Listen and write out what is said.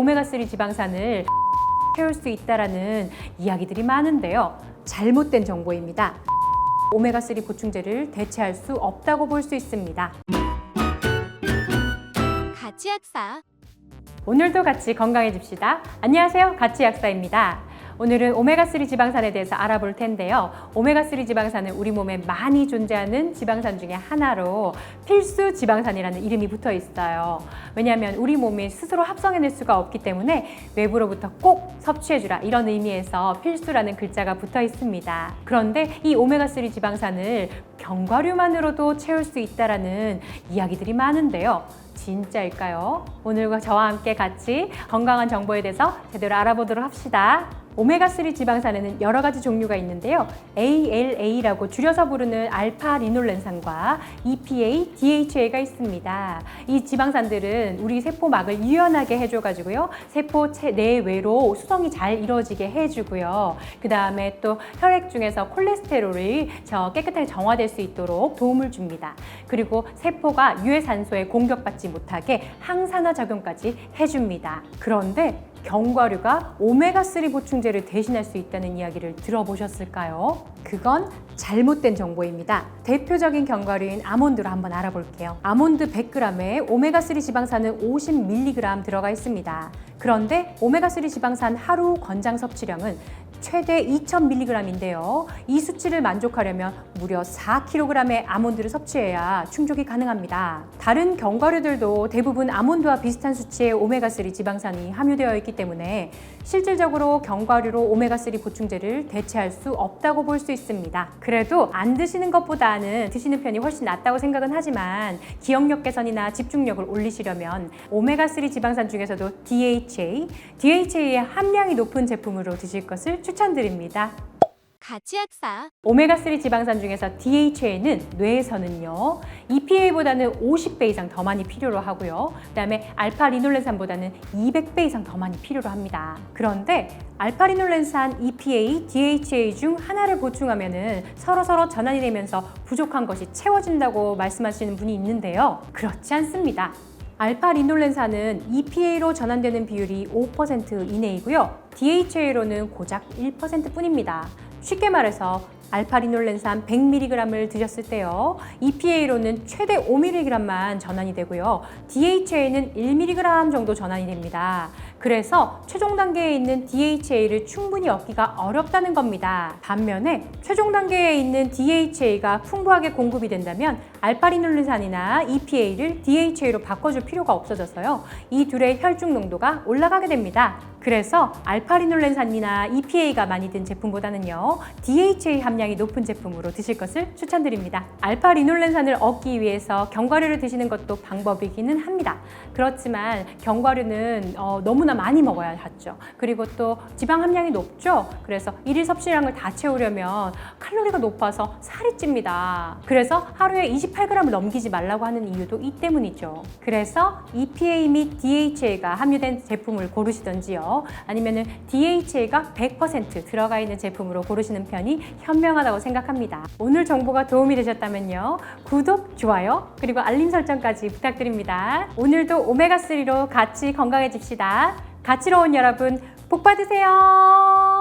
오메가3 지방산을 채울 수 있다라는 이야기들이 많은데요. 잘못된 정보입니다. 오메가3 보충제를 대체할 수 없다고 볼 수 있습니다. 가치 약사 오늘도 같이 건강해집시다. 안녕하세요. 가치 약사입니다. 오늘은 오메가3 지방산에 대해서 알아볼 텐데요. 오메가3 지방산은 우리 몸에 많이 존재하는 지방산 중에 하나로 필수 지방산이라는 이름이 붙어 있어요. 왜냐하면 우리 몸이 스스로 합성해낼 수가 없기 때문에 외부로부터 꼭 섭취해주라 이런 의미에서 필수라는 글자가 붙어 있습니다. 그런데 이 오메가3 지방산을 견과류만으로도 채울 수 있다라는 이야기들이 많은데요. 진짜일까요? 오늘과 저와 함께 같이 건강한 정보에 대해서 제대로 알아보도록 합시다. 오메가3 지방산에는 여러 가지 종류가 있는데요. ALA라고 줄여서 부르는 알파 리놀렌산과 EPA, DHA가 있습니다. 이 지방산들은 우리 세포막을 유연하게 해줘가지고요. 세포 체 내외로 수성이 잘 이루어지게 해주고요. 그 다음에 또 혈액 중에서 콜레스테롤이 저 깨끗하게 정화될 수 있도록 도움을 줍니다. 그리고 세포가 유해산소에 공격받지 못하게 항산화 작용까지 해줍니다. 그런데 견과류가 오메가3 보충제를 대신할 수 있다는 이야기를 들어보셨을까요? 그건 잘못된 정보입니다. 대표적인 견과류인 아몬드로 한번 알아볼게요. 아몬드 100g에 오메가3 지방산은 50mg 들어가 있습니다. 그런데 오메가3 지방산 하루 권장 섭취량은 최대 2,000mg인데요. 이 수치를 만족하려면 무려 4kg의 아몬드를 섭취해야 충족이 가능합니다. 다른 견과류들도 대부분 아몬드와 비슷한 수치의 오메가3 지방산이 함유되어 있기 때문에 실질적으로 견과류로 오메가3 보충제를 대체할 수 없다고 볼 수 있습니다. 그래도 안 드시는 것보다는 드시는 편이 훨씬 낫다고 생각은 하지만 기억력 개선이나 집중력을 올리시려면 오메가3 지방산 중에서도 DHA, DHA의 함량이 높은 제품으로 드실 것을 추천드립니다. 가치 약사 오메가3 지방산 중에서 DHA는 뇌에서는요, EPA보다는 50배 이상 더 많이 필요로 하고요. 그다음에 알파 리놀렌산보다는 200배 이상 더 많이 필요로 합니다. 그런데 알파 리놀렌산, EPA, DHA 중 하나를 보충하면은 서로 서로 전환이 되면서 부족한 것이 채워진다고 말씀하시는 분이 있는데요. 그렇지 않습니다. 알파 리놀렌산은 EPA로 전환되는 비율이 5% 이내이고요. DHA로는 고작 1% 뿐입니다. 쉽게 말해서 알파리놀렌산 100mg을 드셨을 때요. EPA로는 최대 5mg만 전환이 되고요. DHA는 1mg 정도 전환이 됩니다. 그래서 최종 단계에 있는 DHA를 충분히 얻기가 어렵다는 겁니다. 반면에 최종 단계에 있는 DHA가 풍부하게 공급이 된다면 알파리놀렌산이나 EPA를 DHA로 바꿔줄 필요가 없어져서요. 이 둘의 혈중 농도가 올라가게 됩니다. 그래서 알파리놀렌산이나 EPA가 많이 든 제품보다는요. DHA 함량이 높은 제품으로 드실 것을 추천드립니다. 알파리놀렌산을 얻기 위해서 견과류를 드시는 것도 방법이기는 합니다. 그렇지만 견과류는 어, 너무나 많이 먹어야 하죠. 그리고 또 지방 함량이 높죠. 그래서 일일 섭취량을 다 채우려면 칼로리가 높아서 살이 찝니다. 그래서 하루에 28g을 넘기지 말라고 하는 이유도 이 때문이죠. 그래서 EPA 및 DHA가 함유된 제품을 고르시던지 요. 아니면은 DHA가 100% 들어가 있는 제품으로 고르시는 편이 현명하다고 생각합니다. 오늘 정보가 도움이 되셨다면요. 구독, 좋아요, 그리고 알림 설정까지 부탁드립니다. 오늘도 오메가3로 같이 건강해집시다. 가치로운 여러분, 복 받으세요.